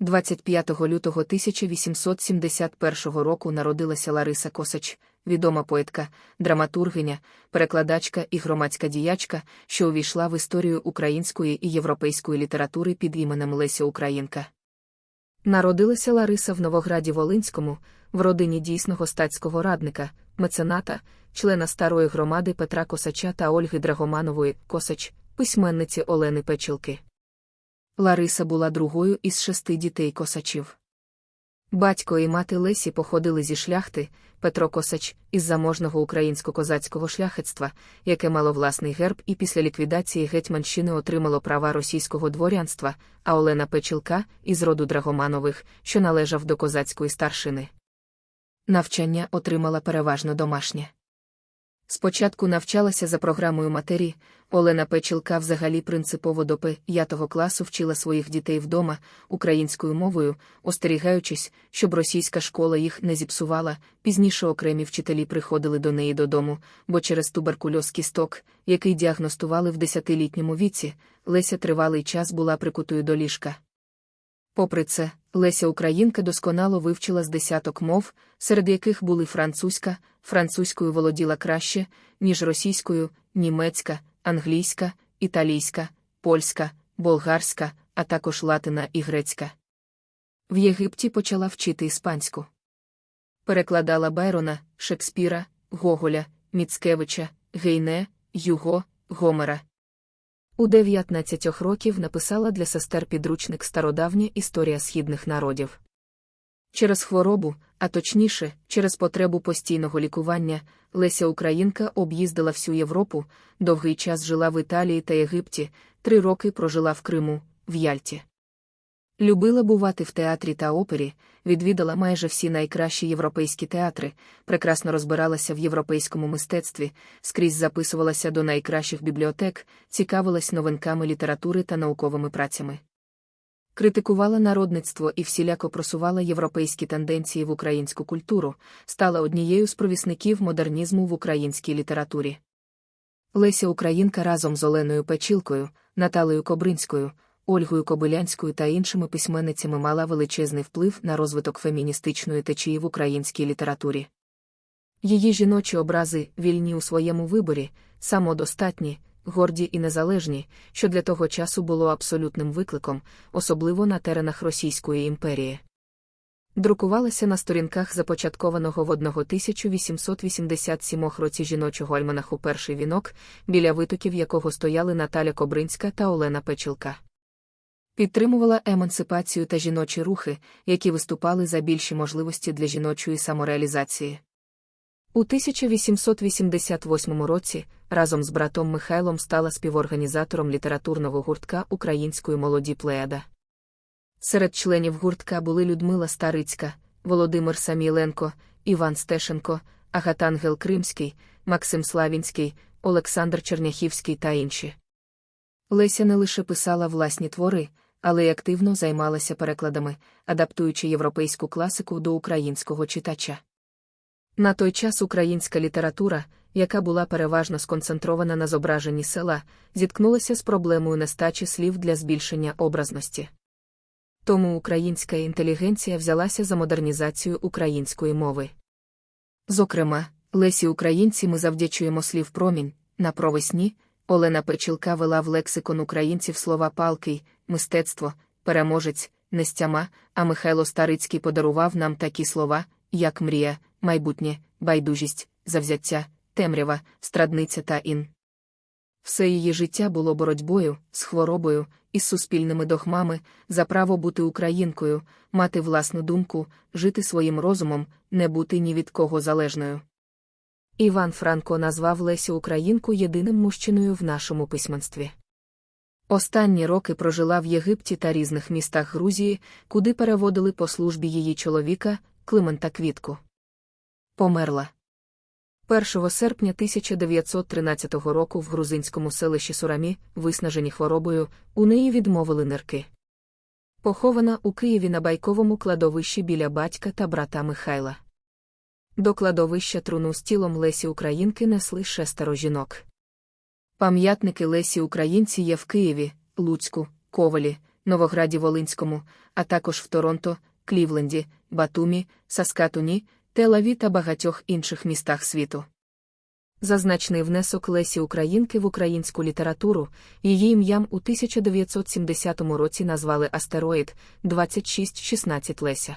25 лютого 1871 року народилася Лариса Косач, відома поетка, драматургиня, перекладачка і громадська діячка, що увійшла в історію української і європейської літератури під іменем Леся Українка. Народилася Лариса в Новограді Волинському, в родині дійсного статського радника, мецената, члена старої громади Петра Косача та Ольги Драгоманової Косач, письменниці Олени Печілки. Лариса була другою із шести дітей косачів. Батько і мати Лесі походили зі шляхти, Петро Косач, із заможного українсько-козацького шляхетства, яке мало власний герб і після ліквідації Гетьманщини отримало права російського дворянства, а Олена Печілка із роду Драгоманових, що належав до козацької старшини. Навчання отримала переважно домашнє. Спочатку навчалася за програмою матері, Олена Печілка взагалі принципово до п'ятого класу вчила своїх дітей вдома українською мовою, остерігаючись, щоб російська школа їх не зіпсувала. Пізніше окремі вчителі приходили до неї додому, бо через туберкульоз кісток, який діагностували в десятилітньому віці, Леся тривалий час була прикутою до ліжка. Попри це, Леся Українка досконало вивчила з десяток мов, серед яких були французька, французькою володіла краще, ніж російською, німецька, англійська, італійська, польська, болгарська, а також латина і грецька. В Єгипті почала вчити іспанську. Перекладала Байрона, Шекспіра, Гоголя, Міцкевича, Гейне, Юго, Гомера. У 19 років написала для сестер підручник Стародавня історія східних народів. Через хворобу, а точніше, через потребу постійного лікування, Леся Українка об'їздила всю Європу, довгий час жила в Італії та Єгипті, три роки прожила в Криму, в Яльті. Любила бувати в театрі та опері, відвідала майже всі найкращі європейські театри, прекрасно розбиралася в європейському мистецтві, скрізь записувалася до найкращих бібліотек, цікавилась новинками літератури та науковими працями. Критикувала народництво і всіляко просувала європейські тенденції в українську культуру, стала однією з провісників модернізму в українській літературі. Леся Українка разом з Оленою Печілкою, Наталею Кобринською. Ольгою Кобилянською та іншими письменницями мала величезний вплив на розвиток феміністичної течії в українській літературі. Її жіночі образи вільні у своєму виборі, самодостатні, горді і незалежні, що для того часу було абсолютним викликом, особливо на теренах Російської імперії. Друкувалася на сторінках започаткованого в 1887 році жіночого альманаху перший вінок, біля витоків якого стояли Наталя Кобринська та Олена Печілка. Підтримувала емансипацію та жіночі рухи, які виступали за більші можливості для жіночої самореалізації. У 1888 році разом з братом Михайлом стала співорганізатором літературного гуртка Української молоді плеяда. Серед членів гуртка були Людмила Старицька, Володимир Саміленко, Іван Стешенко, Агатангел Кримський, Максим Славінський, Олександр Черняхівський та інші. Леся не лише писала власні твори але й активно займалася перекладами, адаптуючи європейську класику до українського читача. На той час українська література, яка була переважно сконцентрована на зображенні села, зіткнулася з проблемою нестачі слів для збільшення образності. Тому українська інтелігенція взялася за модернізацію української мови. Зокрема, Лесі Українці ми завдячуємо слів промінь на провесні, Олена Печілка вела в лексикон українців слова палкий, мистецтво, переможець, нестяма, а Михайло Старицький подарував нам такі слова, як мрія, майбутнє, байдужість, завзяття, темрява, страдниця та ін. Все її життя було боротьбою, з хворобою, із суспільними догмами, за право бути українкою, мати власну думку, жити своїм розумом, не бути ні від кого залежною. Іван Франко назвав Лесю Українку єдиним мужчиною в нашому письменстві. Останні роки прожила в Єгипті та різних містах Грузії, куди переводили по службі її чоловіка, Климента Квітку. Померла. 1 серпня 1913 року в грузинському селищі Сурамі, виснажені хворобою, у неї відмовили нирки. Похована у Києві на байковому кладовищі біля батька та брата Михайла. До кладовища труну з тілом Лесі Українки несли шестеро жінок. Пам'ятники Лесі Українці є в Києві, Луцьку, Ковалі, Новограді Волинському, а також в Торонто, Клівленді, Батумі, Саскатуні, Телаві та багатьох інших містах світу. Зазначний внесок Лесі Українки в українську літературу, її ім'ям у 1970 році назвали астероїд 2616 Леся.